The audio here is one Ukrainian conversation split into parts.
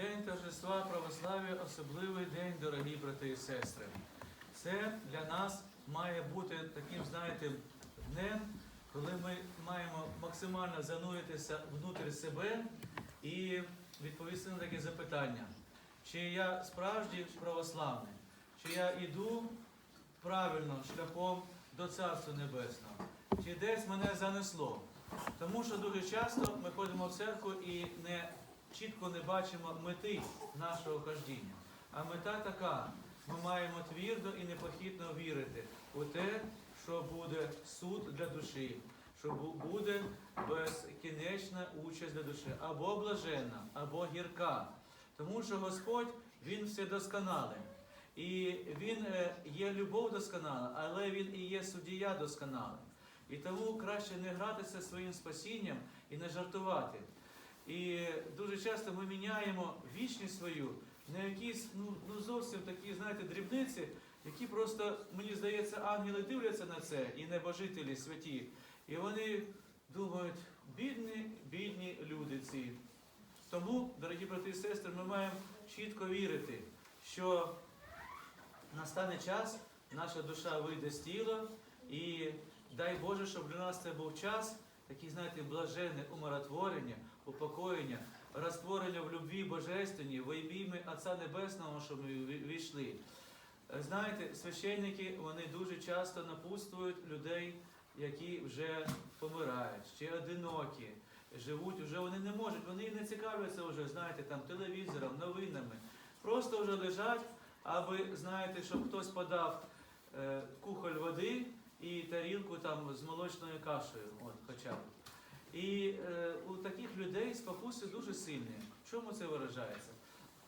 День торжества православ'я особливий день, дорогі брати і сестри. Це для нас має бути таким, знаєте, днем, коли ми маємо максимально зануритися внутрі себе і відповісти на таке запитання, чи я справжній православний, чи я йду правильно шляхом до Царства Небесного, чи десь мене занесло. Тому що дуже часто ми ходимо в церкву і не чітко не бачимо мети нашого хождіння. А мета така: ми маємо твердо і непохитно вірити у те, що буде суд для душі, що буде безкінечна участь для душі, або блаженна, або гірка. Тому що Господь Він вседосконалий. І Він е, є любов досконала, але Він і є суддя досконалий. І тому краще не гратися своїм спасінням і не жартувати. І дуже часто ми міняємо вічність свою на якісь ну, ну зовсім такі, знаєте, дрібниці, які просто, мені здається, ангели дивляться на це і небожителі святі. І вони думають, бідні, бідні люди ці. Тому, дорогі брати і сестри, ми маємо чітко вірити, що настане час, наша душа вийде з тіла, і дай Боже, щоб для нас це був час, такий, знаєте, блаженне умиротворення, упокоєння, розтворення в любві божественній, в ім'я Отця Небесного, щоб ми ві- війшли. Знаєте, священники вони дуже часто напутствують людей, які вже помирають, ще одинокі, живуть, вже вони не можуть, вони не цікавляться вже, знаєте, там телевізором, новинами. Просто вже лежать, аби, знаєте, щоб хтось подав е, кухоль води і тарілку там з молочною кашею, от, хоча б. І е, у таких людей спокуси дуже сильні. В чому це виражається?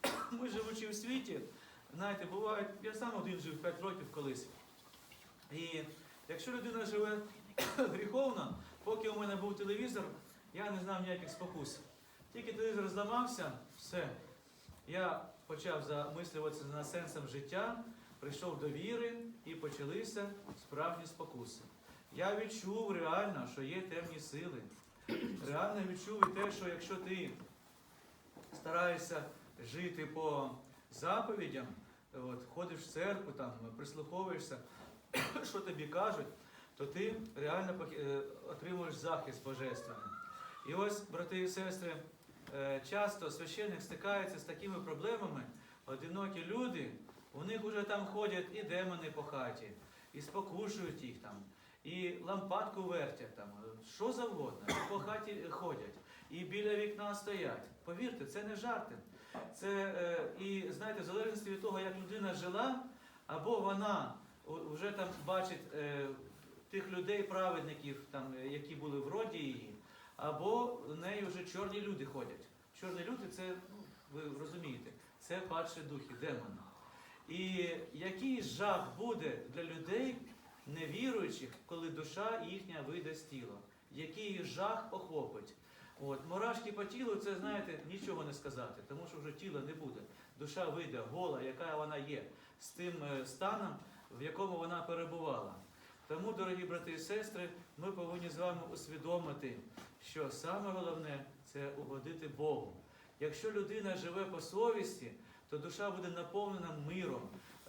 Ми живучи в світі, знаєте, бувають, я сам один жив 5 років колись. І якщо людина живе гріховно, поки у мене був телевізор, я не знав ніяких спокус. Тільки телевізор зламався, все. Я почав замислюватися над сенсом життя, прийшов до віри і почалися справжні спокуси. Я відчув реально, що є темні сили. Реально відчув і те, що якщо ти стараєшся жити по заповідям, от, ходиш в церкву, там, прислуховуєшся, що тобі кажуть, то ти реально е, отримуєш захист божественний. І ось, брати і сестри, е, часто священник стикається з такими проблемами, одинокі люди, у них вже там ходять і демони по хаті, і спокушують їх там, і лампадку вертять там, що завгодно, по хаті ходять, і біля вікна стоять. Повірте, це не жарти. Це е, і знаєте, в залежності від того, як людина жила, або вона вже там бачить е, тих людей, праведників, там, е, які були в роді її, або в неї вже чорні люди ходять. Чорні люди це, ну, ви розумієте, це падші духи, демони. І який жах буде для людей, невіруючих, коли душа їхня вийде з тіла? Який жах охопить? От, мурашки по тілу, це, знаєте, нічого не сказати, тому що вже тіла не буде. Душа вийде гола, яка вона є, з тим е, станом, в якому вона перебувала. Тому, дорогі брати і сестри, ми повинні з вами усвідомити, що саме головне це угодити Богу. Якщо людина живе по совісті, то душа буде наповнена миром,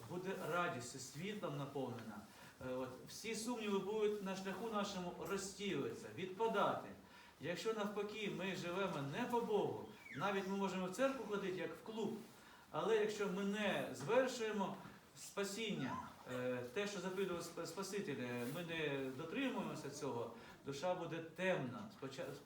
буде радістю, світлом наповнена. Е, От, всі сумніви будуть на шляху нашому розтілитися, відпадати. Якщо навпаки ми живемо не по Богу, навіть ми можемо в церкву ходити як в клуб, але якщо ми не звершуємо спасіння, те, що заповідав Сп- Спаситель, е, ми не дотримуємося цього, душа буде темна,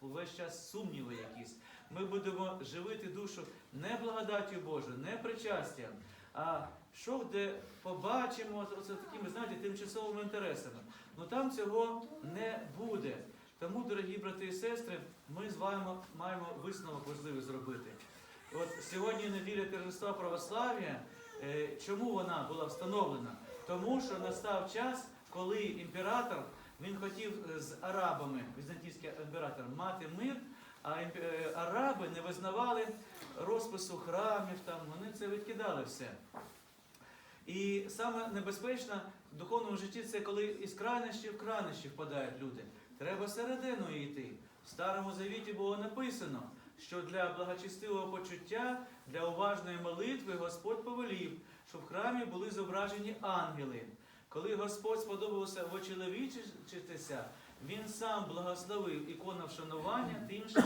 весь час сумніви якісь. Ми будемо живити душу не благодаттю Божою, не причастям, а що де побачимо оце такими, знаєте, тимчасовими інтересами. Ну там цього не буде. Тому, дорогі брати і сестри, ми з вами маємо висновок важливий зробити. От сьогодні неділя торжества православ'я. Е, Чому вона була встановлена? Тому що настав час, коли імператор він хотів е, з арабами, візантійський імператор, мати мир, а е, араби не визнавали розпису храмів, там вони це відкидали все. І саме небезпечно в духовному житті це коли із крайнощів в крайнощі впадають люди. Треба серединою йти. В Старому Завіті було написано: що для благочестивого почуття, для уважної молитви Господь повелів, щоб в храмі були зображені ангели. Коли Господь сподобався вочеловічитися, Він сам благословив ікону вшанування тим, що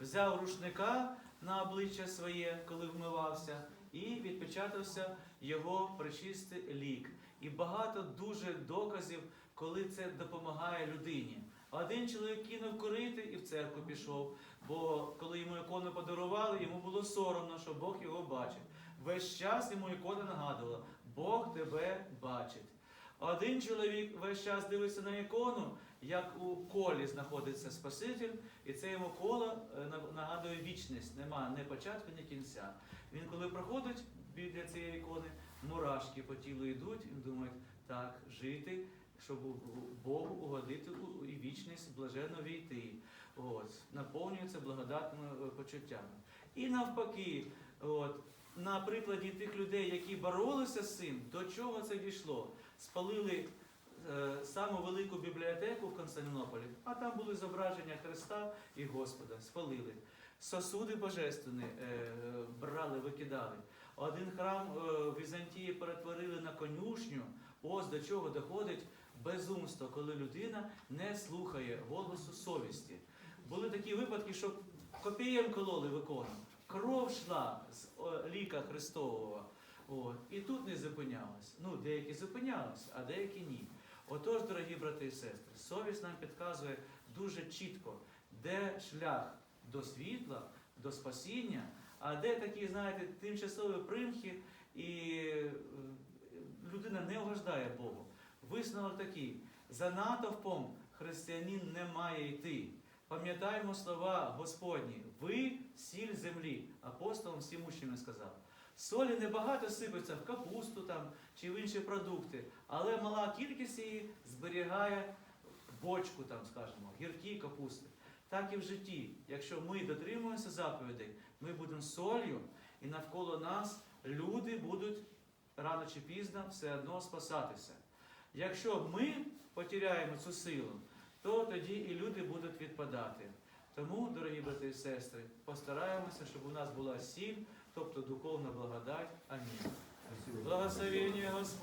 взяв рушника на обличчя своє, коли вмивався, і відпечатався його причистий лік. І багато дуже доказів, коли це допомагає людині. Один чоловік кинув курити і в церкву пішов, бо коли йому ікону подарували, йому було соромно, що Бог його бачить. Весь час йому ікона нагадувала, Бог тебе бачить. Один чоловік весь час дивиться на ікону, як у колі знаходиться Спаситель, і це йому коло е, нагадує вічність, нема ні початку, ні кінця. Він коли проходить біля цієї ікони, мурашки по тілу йдуть, і думає, так, жити, щоб Богу угодити і вічність блаженно війти. От, наповнюється благодатними е, почуттями. І навпаки, от, на прикладі тих людей, які боролися з цим, до чого це дійшло? Спалили е, саму велику бібліотеку в Константинополі, а там були зображення Христа і Господа. Спалили. Сосуди божественні е, брали, викидали. Один храм е, Візантії перетворили на конюшню. Ось до чого доходить безумство, коли людина не слухає голосу совісті. Були такі випадки, що копієм кололи в. Кров йшла з ліка Христового. От. І тут не зупинялось. Ну, деякі зупинялись, а деякі ні. Отож, дорогі брати і сестри, совість нам підказує дуже чітко, де шлях до світла, до спасіння, а де такі, знаєте, тимчасові примхи, і е, людина не угождає Богу. Висновок такий: за натовпом християнин не має йти. Пам'ятаємо слова Господні, ви сіль землі, апостолом всім учням сказав. Солі небагато сипеться в капусту там, чи в інші продукти, але мала кількість її зберігає бочку, там, скажімо, гіркі капусти. Так і в житті. Якщо ми дотримуємося заповідей, ми будемо солью, і навколо нас люди будуть рано чи пізно все одно спасатися. Якщо ми потеряємо цю силу, то тоді і люди будуть відпадати. Тому, дорогі брати і сестри, постараємося, щоб у нас була сіль, тобто духовна благодать. Амінь. Благословення Господь.